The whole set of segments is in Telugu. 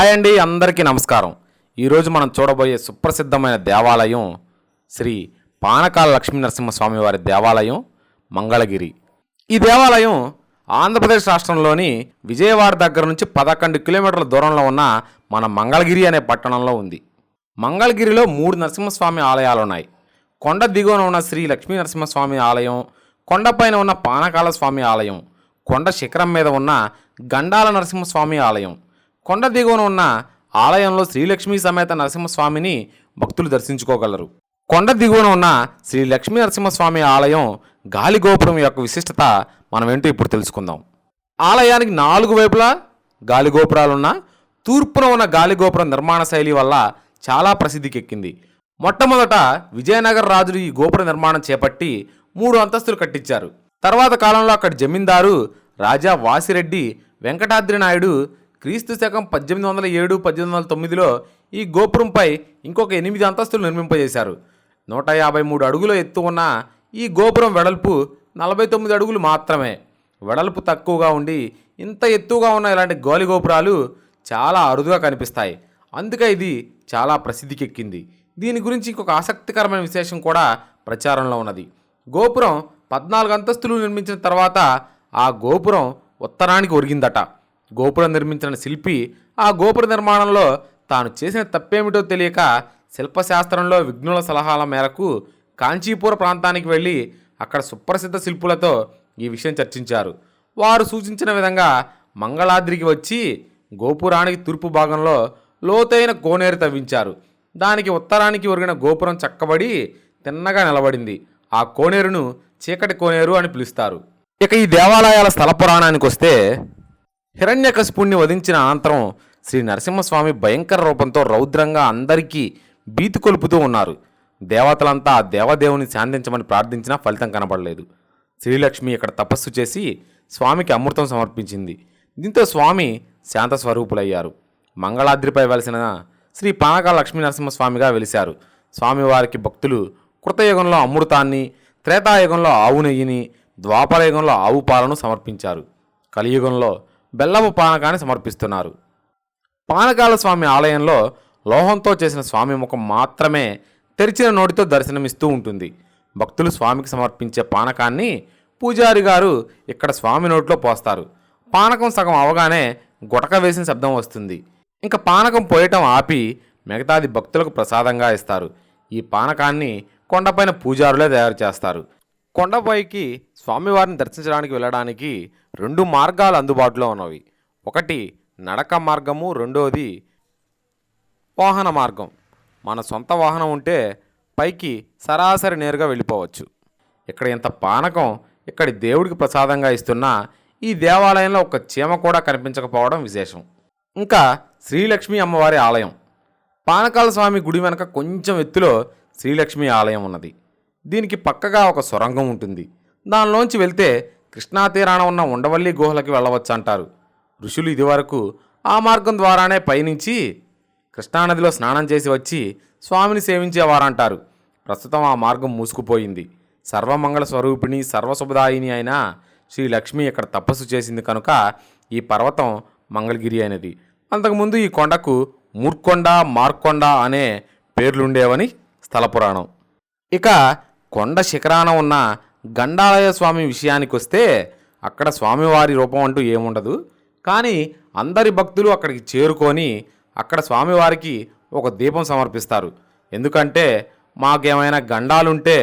హాయ్ అండి అందరికీ నమస్కారం. ఈరోజు మనం చూడబోయే సుప్రసిద్ధమైన దేవాలయం శ్రీ పానకాల లక్ష్మీ నరసింహస్వామి వారి దేవాలయం మంగళగిరి. ఈ దేవాలయం ఆంధ్రప్రదేశ్ రాష్ట్రంలోని విజయవాడ దగ్గర నుంచి పదకొండు కిలోమీటర్ల దూరంలో ఉన్న మన మంగళగిరి అనే పట్టణంలో ఉంది. మంగళగిరిలో మూడు నరసింహస్వామి ఆలయాలు ఉన్నాయి కొండ దిగువన ఉన్న శ్రీ లక్ష్మీ నరసింహస్వామి ఆలయం కొండపైన ఉన్న పానకాల స్వామి ఆలయం కొండ శిఖరం మీద ఉన్న గండాల నరసింహస్వామి ఆలయం కొండ దిగువన ఉన్న ఆలయంలో శ్రీలక్ష్మీ సమేత నరసింహస్వామిని భక్తులు దర్శించుకోగలరు. కొండ దిగువన ఉన్న శ్రీ లక్ష్మీ నరసింహస్వామి ఆలయం గాలి గోపురం యొక్క విశిష్టత మనం ఏంటో ఇప్పుడు తెలుసుకుందాం. ఆలయానికి నాలుగు వైపులా గాలి గోపురాలున్న తూర్పున ఉన్న గాలి గోపురం నిర్మాణ శైలి వల్ల చాలా ప్రసిద్ధికెక్కింది మొట్టమొదట విజయనగర రాజులు ఈ గోపుర నిర్మాణం చేపట్టి మూడు అంతస్తులు కట్టించారు. తర్వాత కాలంలో అక్కడి జమీందారు రాజా వాసిరెడ్డి వెంకటాద్రి నాయుడు క్రీస్తు శకం పద్దెనిమిది వందల ఏడు పద్దెనిమిది వందల తొమ్మిదిలో ఈ గోపురంపై ఇంకొక ఎనిమిది అంతస్తులు నిర్మింపజేశారు. నూట యాభై మూడు అడుగుల ఎత్తు ఉన్న ఈ గోపురం వెడల్పు నలభై తొమ్మిది అడుగులు మాత్రమే. వెడల్పు తక్కువగా ఉండి ఇంత ఎత్తుగా ఉన్న ఇలాంటి గోలి గోపురాలు చాలా అరుదుగా కనిపిస్తాయి. అందుకే ఇది చాలా ప్రసిద్ధికెక్కింది. దీని గురించి ఇంకొక ఆసక్తికరమైన విశేషం కూడా ప్రచారంలో ఉన్నది. గోపురం పద్నాలుగు అంతస్తులు నిర్మించిన తర్వాత ఆ గోపురం ఉత్తరానికి ఒరిగిందట. గోపురం నిర్మించిన శిల్పి ఆ గోపుర నిర్మాణంలో తాను చేసిన తప్పేమిటో తెలియక శిల్పశాస్త్రంలో విఘ్నుల సలహాల మేరకు కాంచీపుర ప్రాంతానికి వెళ్ళి అక్కడ సుప్రసిద్ధ శిల్పులతో ఈ విషయం చర్చించారు. వారు సూచించిన విధంగా మంగళాద్రికి వచ్చి గోపురానికి తూర్పు భాగంలో లోతైన కోనేరు తవ్వించారు. దానికి ఉత్తరానికి ఒరిగిన గోపురం చక్కబడి తిన్నగా నిలబడింది. ఆ కోనేరును చీకటి కోనేరు అని పిలుస్తారు. ఇక ఈ దేవాలయాల స్థల పురాణానికి వస్తే హిరణ్యకశిపుణ్ణి వధించిన అనంతరం శ్రీ నరసింహస్వామి భయంకర రూపంతో రౌద్రంగా అందరికీ భీతి కొలుపుతూ ఉన్నారు. దేవతలంతా ఆ దేవదేవుని శాంతించమని ప్రార్థించినా ఫలితం కనబడలేదు. శ్రీలక్ష్మి ఇక్కడ తపస్సు చేసి స్వామికి అమృతం సమర్పించింది. దీంతో స్వామి శాంత స్వరూపులయ్యారు మంగళాద్రిపై వెలిసిన శ్రీ పానకాల లక్ష్మీ నరసింహస్వామిగా వెలిశారు. స్వామివారికి భక్తులు కృతయుగంలో అమృతాన్ని త్రేతాయుగంలో ఆవు నెయ్యిని ద్వాపరయుగంలో ఆవు పాలను సమర్పించారు. కలియుగంలో బెల్లపు పానకాన్ని సమర్పిస్తున్నారు. పానకాల స్వామి ఆలయంలో లోహంతో చేసిన స్వామి ముఖం మాత్రమే తెరిచిన నోటితో దర్శనమిస్తూ ఉంటుంది. భక్తులు స్వామికి సమర్పించే పానకాన్ని పూజారి గారు ఇక్కడ స్వామి నోట్లో పోస్తారు. పానకం సగం అవగానే గుటక వేసిన శబ్దం వస్తుంది. ఇంకా పానకం పోయటం ఆపి మిగతాది భక్తులకు ప్రసాదంగా ఇస్తారు. ఈ పానకాన్ని కొండపైన పూజారులే తయారు చేస్తారు. కొండపైకి స్వామివారిని దర్శించడానికి వెళ్ళడానికి రెండు మార్గాలు అందుబాటులో ఉన్నవి. ఒకటి నడక మార్గము. రెండోది వాహన మార్గం. మన సొంత వాహనం ఉంటే పైకి సరాసరి నేరుగా వెళ్ళిపోవచ్చు. ఇక్కడ ఇంత పానకం ఇక్కడి దేవుడికి ప్రసాదంగా ఇస్తున్నా ఈ దేవాలయంలో ఒక చీమ కూడా కనిపించకపోవడం విశేషం. ఇంకా శ్రీలక్ష్మి అమ్మవారి ఆలయం. పానకాల స్వామి గుడి వెనక కొంచెం ఎత్తులో శ్రీలక్ష్మి ఆలయం ఉన్నది. దీనికి పక్కగా ఒక సొరంగం ఉంటుంది. దానిలోంచి వెళ్తే కృష్ణా తీరాన ఉన్న ఉండవల్లి గుహలకి వెళ్ళవచ్చు అంటారు ఋషులు ఇదివరకు ఆ మార్గం ద్వారానే పయనించి కృష్ణానదిలో స్నానం చేసి వచ్చి స్వామిని సేవించేవారంటారు. ప్రస్తుతం ఆ మార్గం మూసుకుపోయింది. సర్వమంగళ స్వరూపిణి సర్వశుభదాయిని అయిన శ్రీ లక్ష్మి ఇక్కడ తపస్సు చేసింది కనుక ఈ పర్వతం మంగళగిరి అయినది. అంతకుముందు ఈ కొండకు మూర్కొండ మార్కొండ అనే పేర్లుండేవని స్థల పురాణం. ఇక కొండ శిఖరాన ఉన్న గండాలయ స్వామి విషయానికి వస్తే అక్కడ స్వామివారి రూపం అంటూ ఏముండదు. కానీ అందరి భక్తులు అక్కడికి చేరుకొని అక్కడ స్వామివారికి ఒక దీపం సమర్పిస్తారు. ఎందుకంటే మాకేమైనా గండాలుంటే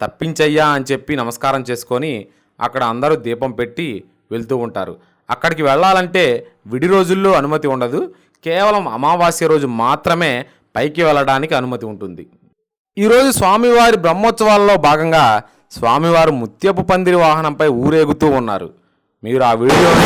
తప్పించయ్యా అని చెప్పి నమస్కారం చేసుకొని అక్కడ అందరూ దీపం పెట్టి వెళ్తూ ఉంటారు. అక్కడికి వెళ్ళాలంటే విడి రోజుల్లో అనుమతి ఉండదు. కేవలం అమావాస్య రోజు మాత్రమే పైకి వెళ్ళడానికి అనుమతి ఉంటుంది. ఈరోజు స్వామివారి బ్రహ్మోత్సవాల్లో భాగంగా స్వామివారు ముత్యపు పందిరి వాహనంపై ఊరేగుతూ ఉన్నారు. మీరు ఆ వీడియోని